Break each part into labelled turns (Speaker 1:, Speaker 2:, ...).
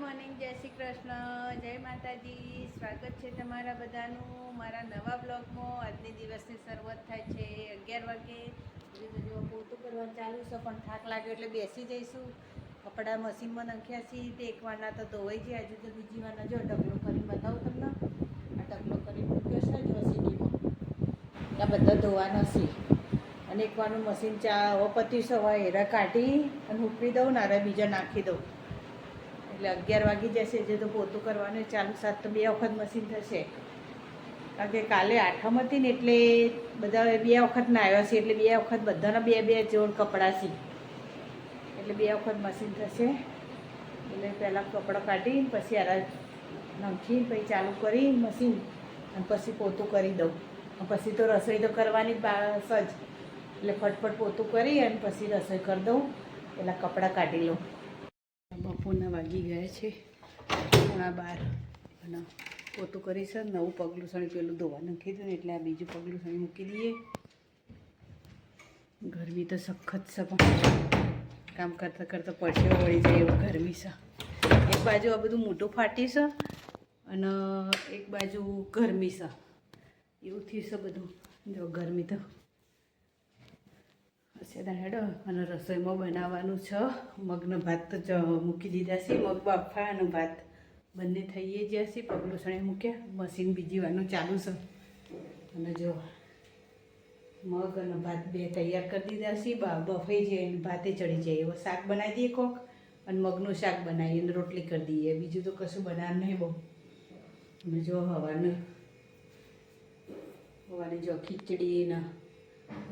Speaker 1: Morning જય શ્રી કૃષ્ણ જય માતાજી સ્વાગત છે તમારા બધાનું મારા નવા બ્લોગમાં આજની દિવસની શરૂઆત થાય છે અગિયાર વાગે જો પોતું કરવાનું ચાલુ છે પણ થાક લાગ્યો એટલે બેસી જઈશું કપડાં મશીનમાં નાખ્યા છીએ તે એક વારના તો ધોવાઈ જાય હજુ તો બીજી વારના જો ઢગલો કરીને બતાવું તમને. આ ઢગલો કરી મૂક્યો છે જો સીટીમાં. આ બધા ધોવાના છે. અને એક વારનું મશીન ચા પત્યું પતી સવાય એરા કાઢી અને ઉપરી દઉં ને બીજા નાખી દઉં. એટલે અગિયાર વાગી જશે, જે તો પોતું કરવાનું, ચાલુ સાત તો બે વખત મશીન થશે. કારણ કે કાલે આઠમ હતી ને એટલે બધા બે વખત આવ્યા છે, એટલે બે વખત બધાના બે બે જોડ કપડાં છે. એટલે બે વખત મશીન થશે. એટલે પહેલાં કપડાં કાઢી પછી આરા નાખી પછી ચાલુ કરી મશીન અને પછી પોતું કરી દઉં. પછી તો રસોઈ તો કરવાની જ બાસ જ એટલે ફટફટ પોતું કરી અને પછી રસોઈ કરી દઉં. પહેલાં કપડાં કાઢી લઉં. બપોરના વાગી ગયા છે. પોણા બાર. અને પોતું કરીશ નવું પગલું સણી પેલું ધોવા નાખી દઉં ને એટલે આ બીજું પગલું સણી મૂકી દઈએ. ગરમી તો સખત પણ. કામ કરતાં કરતાં પરસેવો વળી જાય એવું ગરમી છે. એક બાજુ આ બધું મોટું ફાટી છે અને એક બાજુ ગરમી છે. એવું થયું છે બધું. જો ગરમી તો સેદા હેડો અને રસોઈમાં બનાવવાનું છે. મગનો ભાત તો મૂકી દીધા છે, મગ બાફા અને ભાત. બંને થઈએ જ્યાં છે, પગલું મૂક્યા, મશીન બીજી વારનું ચાલુ છે. અને જો મગ અને ભાત બે તૈયાર કરી દીધા છે બફાઈ જાય અને ભાતે ચડી જાય. એવો શાક બનાવી દઈએ કોક અને મગનું શાક બનાવીએ અને રોટલી કરી દઈએ. બીજું તો કશું બનાવવાનું નહીં બહુ. અને જો હવાનું, હવાની જો ખીચડી ને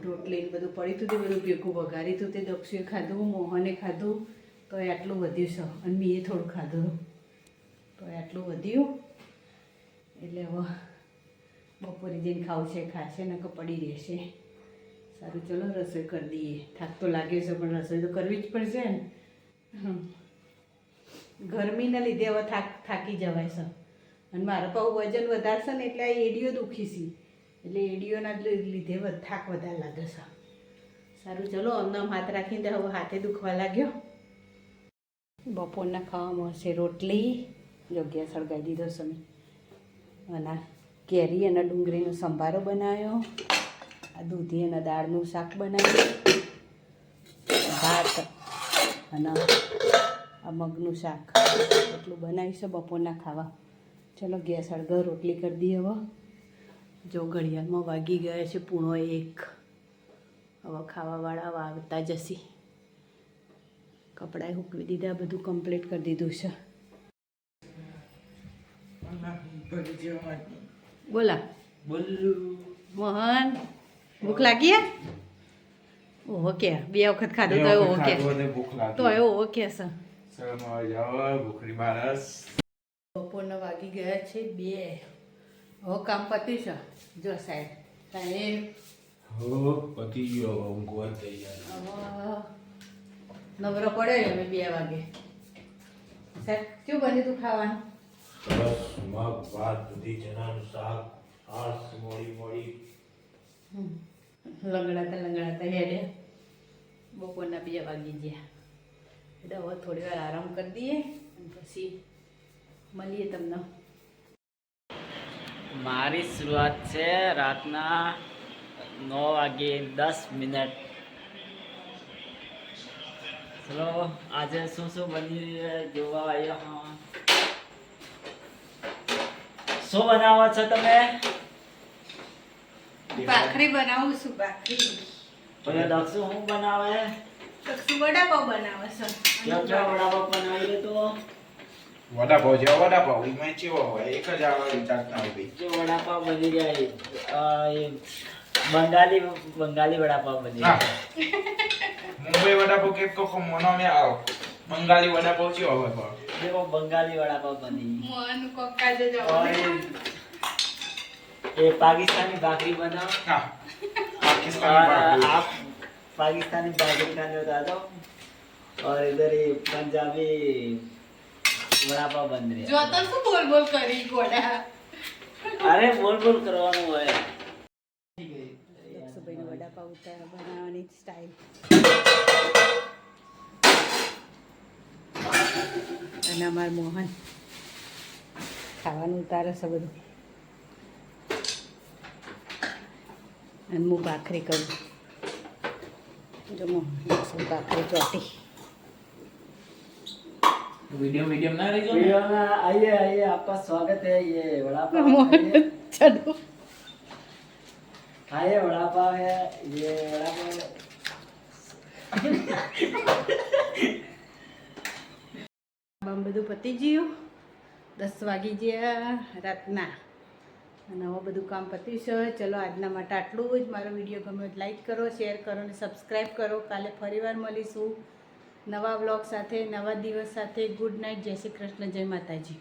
Speaker 1: રોટલી ને બધું પડ્યું હતું તે બધું ભેગું વઘારી હતું તે દક્ષુએ ખાધું, મોહને ખાધું, તો એ આટલું વધ્યું છે. અને મેં થોડું ખાધું. તો એ આટલું વધ્યું. એટલે હવે બપોરે જઈને ખાવું છે ખાશે ને પડી રહેશે. સારું, ચલો, રસોઈ કરી દઈએ. થાક તો લાગે છે, પણ રસોઈ તો કરવી જ પડશે ને. ગરમીના લીધે હવે થાક થાકી જવાય છે. અને મારા પાઉં વજન વધારશે ને એટલે આ એડીઓ દુખી એટલે એડીઓના લીધે થાક વધારે લાગે છે. સારું, ચલો, અમને હાથ રાખીને હવે હાથે દુખવા લાગ્યો. બપોરના ખાવામાં હશે રોટલી જગ્યા સળગાવી દીધો છે અને કેરી અને ડુંગળીનો સંભારો બનાવ્યો. આ દૂધી અને દાળનું શાક બનાવ્યું. ભાત અને આ મગનું શાક. એટલું બનાવીશું બપોરના ખાવા. ચલો, ગેસ હળગર રોટલી કરી દઈએ હવે. જો ઘડિયાળમાં વાગી ગયા છે પૂણો એક. હવે ખાવાવાળા વાગતા જશી. કપડાએ હૂકવી દીધા બધું કમ્પ્લીટ કરી દીધું છે. બોલા. મોહન ભૂખ લાગી? ઓહો કે બે વખત ખાધું તો ઓહો કે. તો ઓહો કે સર બપોરના વાગી ગયા છે બે. હવે કામ પતી છે. જો સાહેબ સાહેબ. તૈયાર. નવરો પડ્યો અમે બે વાગે. સાહેબ શું બન્યું તું ખાવાનું? હમ. લંગડાતા લંગડાતા હેડે. બપોરના બે વાગી ગયા. એટલે હવે થોડી વાર આરામ કરી દઈએ અને પછી મળીએ તમને.
Speaker 2: મારી શરૂઆત છે રાતના નવ વાગે દસ મિનિટ. ચલો આજે શું શું બની રહ્યું છે જોવા આવ્યો હા. શું બનાવો છો તમે?
Speaker 1: ભાખરી બનાવું છું ભાખરી.
Speaker 2: પછી દક્ષુ શું બનાવે?
Speaker 1: દક્ષુ વડાપાવ બનાવે છે.
Speaker 2: કેવો વડાપાવ બનાવીએ તો?
Speaker 3: વડાપાવ જેવો વડાપાવ એમાં ચેવો હોય એક જ આવે જાતના હોય
Speaker 2: જે વડાપાવ બની જાય અ, એ બંગાળી બંગાળી વડાપાવ બની
Speaker 3: હા.
Speaker 2: જાય
Speaker 3: મુંબઈ વડાપાવ કે કો મોનો મે આવો બંગાળી વડાપાવ ચેવો હોય પણ
Speaker 2: જેવો બંગાળી વડાપાવ બની
Speaker 1: મોહન કોકા જે
Speaker 2: और ये पाकिस्तानी भाकरी बनाओ
Speaker 3: હા
Speaker 2: और
Speaker 3: પાકિસ્તાની ભાખરી.
Speaker 2: आप पाकिस्तानी भाकरी खाने बता दो और इधर ये पंजाबी વડાપાવ બંધ રહે
Speaker 1: જો તો શું બોલ બોલ કરી ગોડા?
Speaker 2: અરે બોલ બોલ કરવાનું હોય.
Speaker 1: સુભાઈનો વડાપાવ ઉતાર બનાવવાની સ્ટાઈલ અને અમાર મોહન ખાવાનું ઉતારે છે બધું. અને હું ભાખરી કરું. જો મોહન ભાખરી ચોટી.
Speaker 3: वीडियो मीडियम ना रही
Speaker 2: वीडियो में आइए आइए आपका स्वागत है ये वड़ा पाव
Speaker 1: મોહન
Speaker 2: खाइए
Speaker 1: ચડો
Speaker 2: खाइए वड़ा पाव है ये वड़ा पाव
Speaker 1: આમ બધું પતી ગયું દસ વાગી ગયા રાતના અને હવે બધું કામ પત્યું છે ચલો આજના માટે આટલું જ મારો વિડીયો ગમ્યો તો લાઈક કરો શેર કરો અને સબસ્ક્રાઈબ કરો કાલે ફરીવાર મળીશું નવા બ્લોગ સાથે નવા દિવસ સાથે ગુડ નાઇટ જય શ્રી કૃષ્ણ જય માતાજી.